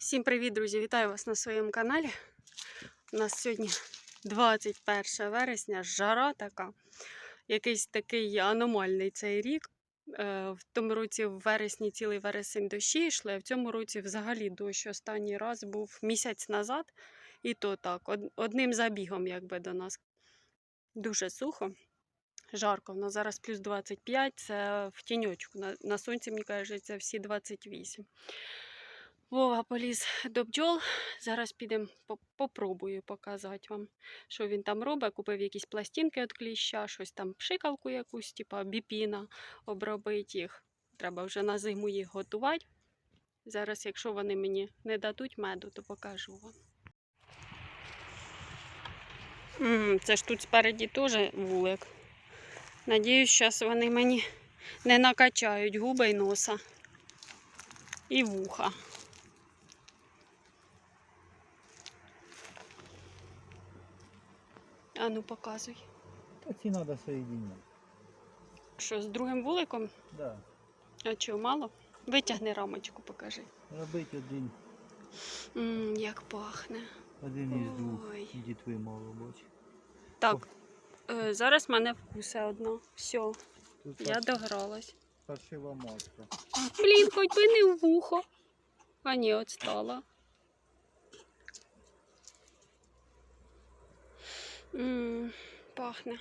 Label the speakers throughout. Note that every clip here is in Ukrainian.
Speaker 1: Всім привіт, друзі! Вітаю вас на своєму каналі. У нас сьогодні 21 вересня, жара така. Якийсь такий аномальний цей рік. Е, В тому році в вересні цілий вересень дощі йшли, а в цьому році взагалі дощ останній раз був місяць назад. І то так, одним забігом, якби до нас. Дуже сухо. Жарко, нас зараз плюс 25, це в тіньочку. На, на сонці, мені кажеться, всі 28. Вова поліз до бджол. Зараз підемо по- попробую показати вам, що він там робить. Купив якісь пластинки від кліща, щось там пшикалку якусь, типа біпіна, обробити їх. Треба вже на зиму їх готувати. Зараз, якщо вони мені не дадуть меду, то покажу вам. Це ж тут спереді теж вулик. Надіюсь, зараз вони мені не накачають губи й носа і вуха. А ну показуй.
Speaker 2: Та ці треба соєдиняти.
Speaker 1: Що з другим вуликом?
Speaker 2: Да.
Speaker 1: А чого мало? Витягни рамочку, покажи.
Speaker 2: Робити один,
Speaker 1: М, як пахне.
Speaker 2: один із двох.
Speaker 1: Ой.
Speaker 2: Дітви мало бач.
Speaker 1: Так, е, зараз мене вкусе одно. Все,
Speaker 2: Тут
Speaker 1: я догралась.
Speaker 2: паршива матка.
Speaker 1: Блін, хоч би не в вухо. А ні, от стала. М, пахне.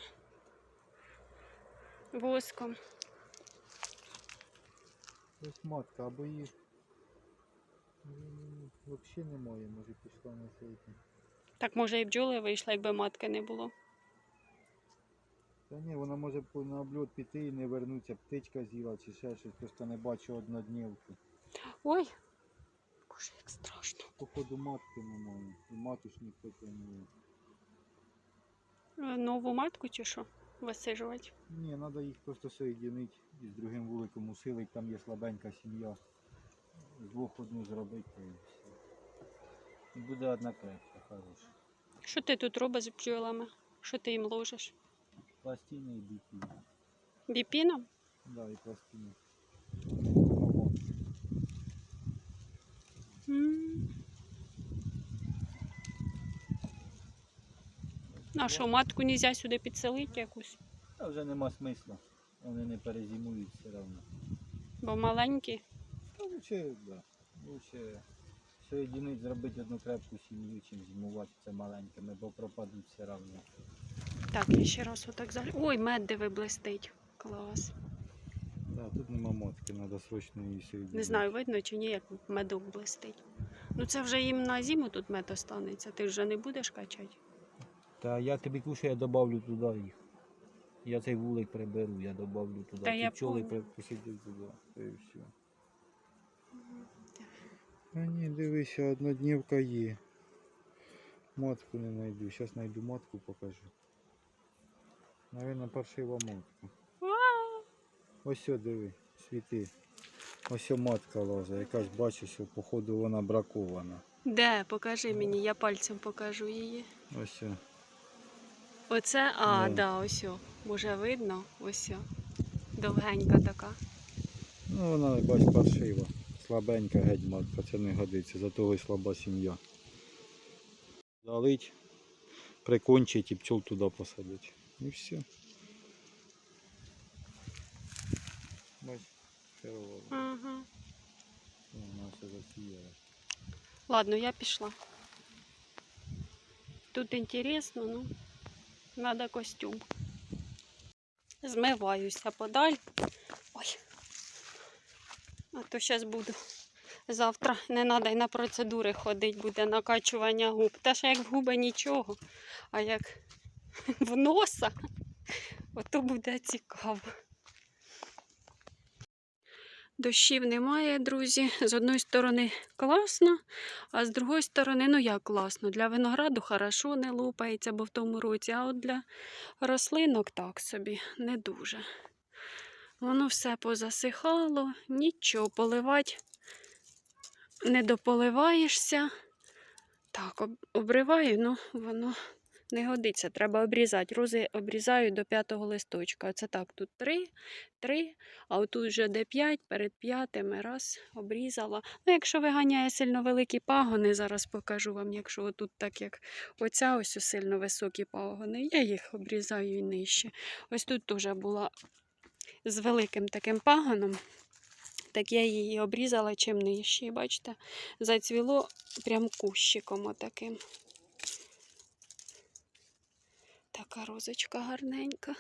Speaker 1: Воском.
Speaker 2: Ось матка, або її взагалі немає, може пішла на сейті.
Speaker 1: Так може і бджоли вийшла, якби матки не було.
Speaker 2: Та ні, вона може на обльот піти і не вернуться, птичка з'їла чи ще щось, просто не бачу одноднівки.
Speaker 1: Ой, боже, як страшно.
Speaker 2: Походу матки немає, і матушник потягнули.
Speaker 1: Е, Нову матку чи що? Висижувати.
Speaker 2: Ні, треба їх просто соєдинити із другим вуликом усилить, там є слабенька сім'я. З двох одну зробити і все. І буде одна крепка, хороша.
Speaker 1: Що ти тут робиш з бджолами? Що ти їм ложиш?
Speaker 2: Пластини і біті.
Speaker 1: Біпіном?
Speaker 2: Да, і пластини.
Speaker 1: М. А що, матку нельзя сюди підселити якусь?
Speaker 2: А вже нема смисла. Вони не перезимують все одно.
Speaker 1: Бо маленькі.
Speaker 2: Та лучше, да. Лучше соєдинити, зробити одну крепку сім'ю, чим зимувати це маленькими, бо пропадуть все одно.
Speaker 1: Так, я ще раз отак залю. Ой, мед диви блистить. Клас.
Speaker 2: Да, тут нема матки, треба срочно її соєдинити.
Speaker 1: Не знаю, видно чи ні, як медок блистить. Ну це вже їм на зиму тут мед останеться. Ти вже не будеш качати.
Speaker 2: Та я тобі кажу, що я добавлю туди їх. Я цей вулик приберу, я добавлю туди.
Speaker 1: Та
Speaker 2: Ті
Speaker 1: я
Speaker 2: пчоли
Speaker 1: поняла.
Speaker 2: посидять туди. Та і все. А ні, дивися, одноднівка є. Матку не знайду. Зараз знайду матку, покажу. Навірно, паршива матка. Ось сьо, диви, світи. Ось сьо матка лаза. Якась бачиш, що походу вона бракована.
Speaker 1: Де? Покажи мені, я пальцем покажу її.
Speaker 2: Ось.
Speaker 1: Оце, а,
Speaker 2: Да.
Speaker 1: да, ось. о. Може видно? Ось. о. Довгенька така.
Speaker 2: Ну вона, бач, паршива. Слабенька геть матка, це не годиться, за того й слаба сім'я. Залить, прикончить і пчол туди посадить. І все. Бач, херова.
Speaker 1: Ага.
Speaker 2: Вона все засіяла.
Speaker 1: Ладно, я пішла. Тут інтересно, ну, треба костюм. Змиваюся подаль. Ой. А то зараз буду. Завтра не треба й на процедури ходити, буде накачування губ. Та ж як в губи нічого, а як в носа, ото буде цікаво. Дощів немає, друзі. З одної сторони класно, а з другої сторони, ну як класно. Для винограду хорошо не лупається, бо в тому році, а от для рослинок так собі не дуже. Воно все позасихало, нічого поливати не дополиваєшся. Так, обриваю, ну воно Не годиться, треба обрізати. Рози обрізаю до п'ятого листочка. Оце так, тут три, три, а отут вже де п'ять, перед п'ятими раз обрізала. Ну, якщо виганяє сильно великі пагони, зараз покажу вам, якщо отут так як оця ось сильно високі пагони, я їх обрізаю і нижче. Ось тут теж була з великим таким пагоном. Так я її обрізала чим нижче. Бачите, зацвіло прям кущиком отаким. Така розочка гарненька.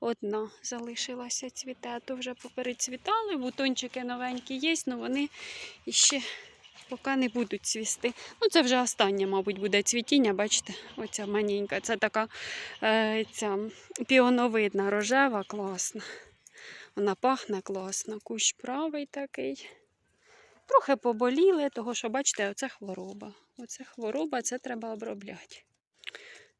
Speaker 1: Одна залишилася цвіте, а то вже поперецвітали, бутончики новенькі є, але вони ще поки не будуть цвісти. Ну, це вже останнє, мабуть, буде цвітіння, бачите, оця маленька. Це така е, ця піоновидна рожева, класна. Вона пахне класно. Кущ правий такий. Трохи поболіли, того що, бачите, оце хвороба. Оце хвороба, це треба обробляти.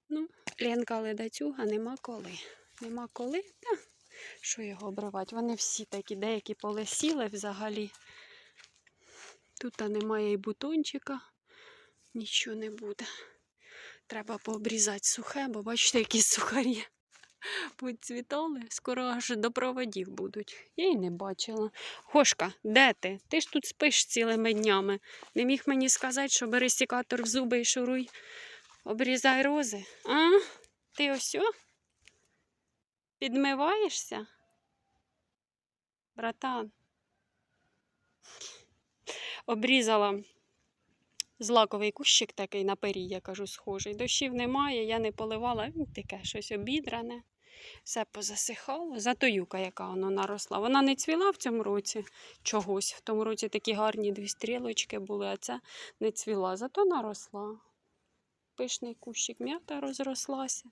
Speaker 1: Ну, Ленка ледацюга нема коли. Нема коли, та що його обривати? Вони всі такі, деякі полисіли взагалі. Тут немає і бутончика, нічого не буде. Треба пообрізати сухе, бо бачите, які сухарі поцвітали, скоро аж до проводів будуть. Я й не бачила. Гошка, де ти? Ти ж тут спиш цілими днями. Не міг мені сказати, що бери сікатор в зуби і шуруй, обрізай рози. А? Ти ось? Підмиваєшся? Братан. Обрізала злаковий кущик такий на пері, я кажу, схожий. Дощів немає, я не поливала, ну, таке щось обідране. Все позасихало. Зато юка, яка воно наросла. Вона не цвіла в цьому році чогось. В тому році такі гарні дві стрілочки були, а ця не цвіла, зато наросла. Пишний кущик м'ята розрослася.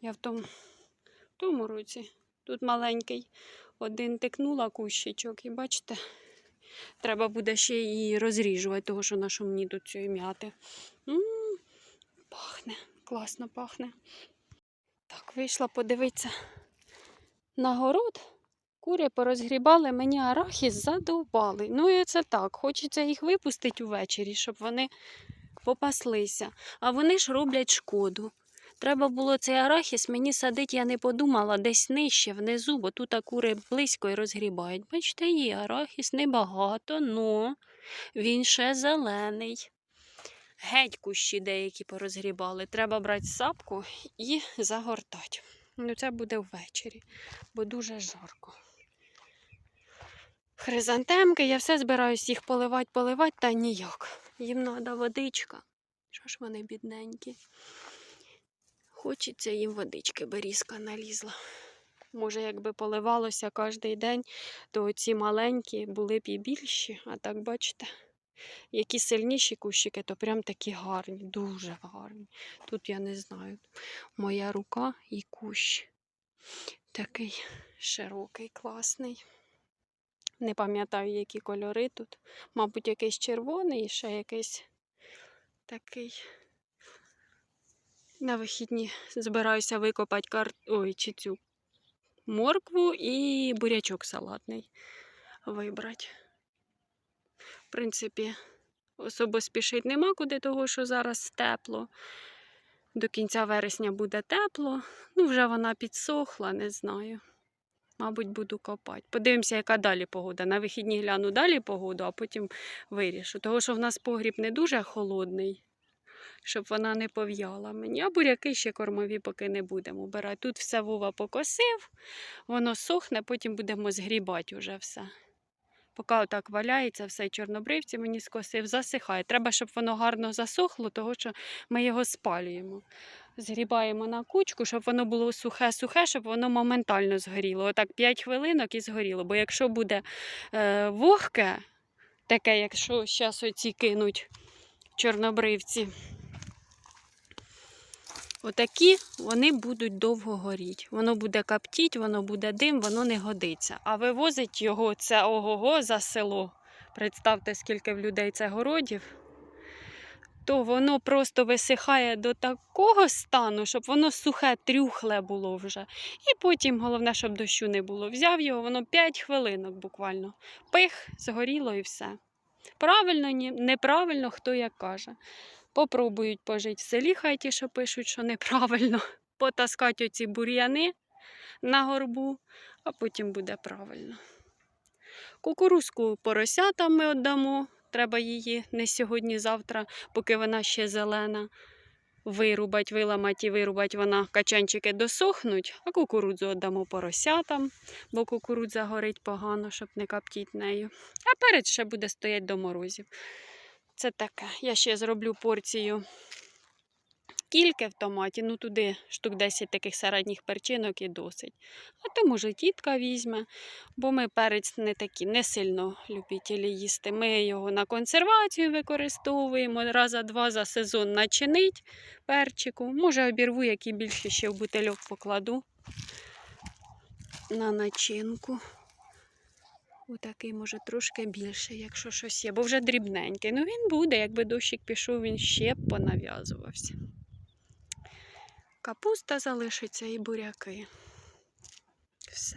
Speaker 1: Я в тому, в тому році тут маленький один тикнула кущичок, і бачите, треба буде ще її розріжувати, того що на що мені тут цієї м'яти. Пахне, класно пахне. Так, вийшла подивитися на город. Кури порозгрібали, мені арахіс задовбали. Ну і це так. Хочеться їх випустити увечері, щоб вони попаслися. А вони ж роблять шкоду. Треба було цей арахіс мені садити, я не подумала, десь нижче, внизу, бо тут кури близько і розгрібають. Бачите, є арахіс небагато, но він ще зелений. Геть кущі деякі порозгрібали. Треба брати сапку і загортати. Ну, це буде ввечері, бо дуже жарко. Хризантемки, я все збираюсь їх поливати, поливати, та ніяк. Їм треба водичка. Що ж вони бідненькі? Хочеться їм водички, берізка налізла. Може, якби поливалося кожен день, то ці маленькі були б і більші, а так бачите. Які сильніші кущики, то прям такі гарні, дуже гарні. Тут я не знаю. Моя рука і кущ. Такий широкий, класний. Не пам'ятаю, які кольори тут. Мабуть, якийсь червоний і ще якийсь такий. На вихідні збираюся викопати кар... Ой, чи цю моркву і бурячок салатний вибрати. В принципі, особо спішити нема куди, того що зараз тепло. До кінця вересня буде тепло. Ну, вже вона підсохла, не знаю. Мабуть, буду копати. Подивимося, яка далі погода. На вихідні гляну далі погоду, а потім вирішу. Того, що в нас погріб не дуже холодний, щоб вона не пов'яла мені. А буряки ще кормові поки не будемо обирати. Тут все Вова покосив, воно сохне, потім будемо згрібати уже все. Поки отак валяється, все чорнобривці мені скосив, засихає. Треба, щоб воно гарно засохло, тому що ми його спалюємо. Згрібаємо на кучку, щоб воно було сухе-сухе, щоб воно моментально згоріло. Отак 5 хвилинок і згоріло. Бо якщо буде е, вогке, таке, якщо зараз оці кинуть чорнобривці, отакі вони будуть довго горіти. Воно буде каптіть, воно буде дим, воно не годиться. А вивозить його це ого-го за село. Представте, скільки в людей це городів. То воно просто висихає до такого стану, щоб воно сухе, трюхле було вже. І потім, головне, щоб дощу не було. Взяв його, воно 5 хвилинок буквально. Пих, згоріло і все. Правильно, неправильно, хто як каже. Попробують пожити в селі, хай ті, що пишуть, що неправильно. Потаскати оці бур'яни на горбу, а потім буде правильно. Кукурузку поросятам ми віддамо. Треба її не сьогодні-завтра, поки вона ще зелена. Вирубать, виламать і вирубать вона качанчики досохнуть, а кукурудзу віддамо поросятам, бо кукурудза горить погано, щоб не каптіть нею. А перець ще буде стояти до морозів. Це таке. Я ще зроблю порцію кільки в томаті, ну туди штук 10 таких середніх перчинок і досить. А то, може, тітка візьме, бо ми перець не такі, не сильно любителі їсти. Ми його на консервацію використовуємо раза-два за сезон начинить перчику. Може, обірву, який більше ще в бутильок покладу на начинку. Отакий, може, трошки більше, якщо щось є, бо вже дрібненький. Ну він буде, якби дощик пішов, він ще б понав'язувався. Капуста залишиться і буряки. Все.